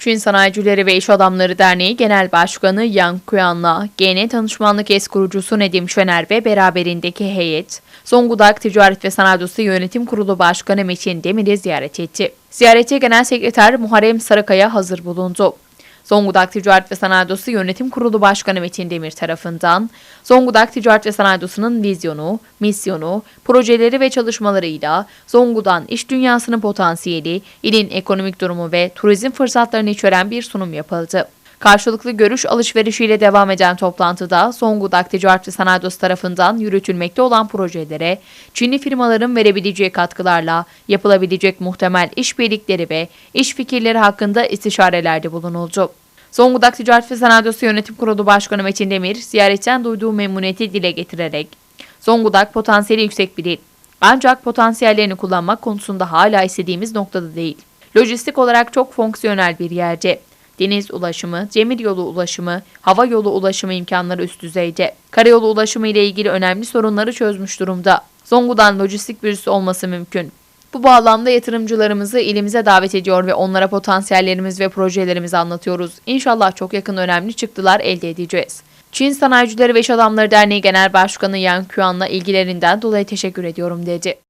Çin Sanayicileri ve İş Adamları Derneği Genel Başkanı Yang Kuyan'la GN Tanışmanlık Es kurucusu Nedim Şener ve beraberindeki heyet, Zonguldak Ticaret ve Sanayi Odası Yönetim Kurulu Başkanı Metin Demir'i ziyaret etti. Ziyarete Genel Sekreter Muharrem Sarıkaya hazır bulundu. Zonguldak Ticaret ve Sanayi Odası Yönetim Kurulu Başkanı Metin Demir tarafından Zonguldak Ticaret ve Sanayi Odası'nın vizyonu, misyonu, projeleri ve çalışmalarıyla Zonguldak'ın iş dünyasının potansiyeli, ilin ekonomik durumu ve turizm fırsatlarını içeren bir sunum yapıldı. Karşılıklı görüş alışverişiyle devam eden toplantıda Zonguldak Ticaret ve Sanayi Odası tarafından yürütülmekte olan projelere Çinli firmaların verebileceği katkılarla yapılabilecek muhtemel işbirlikleri ve iş fikirleri hakkında istişarelerde bulunuldu. Zonguldak Ticaret ve Odası Yönetim Kurulu Başkanı Metin Demir, ziyaretten duyduğu memnuniyeti dile getirerek, Zonguldak potansiyeli yüksek bir il. Ancak potansiyellerini kullanmak konusunda hala istediğimiz noktada değil. Lojistik olarak çok fonksiyonel bir yerde. Deniz ulaşımı, demir yolu ulaşımı, hava yolu ulaşımı imkanları üst düzeyde. Karayolu ulaşımı ile ilgili önemli sorunları çözmüş durumda. Zonguldak'ın lojistik bir üssü olması mümkün. Bu bağlamda yatırımcılarımızı ilimize davet ediyor ve onlara potansiyellerimiz ve projelerimizi anlatıyoruz. İnşallah çok yakın önemli çıktılar elde edeceğiz. Çin Sanayicileri ve İş Adamları Derneği Genel Başkanı Yang Kuan'la ilgilerinden dolayı teşekkür ediyorum dedi.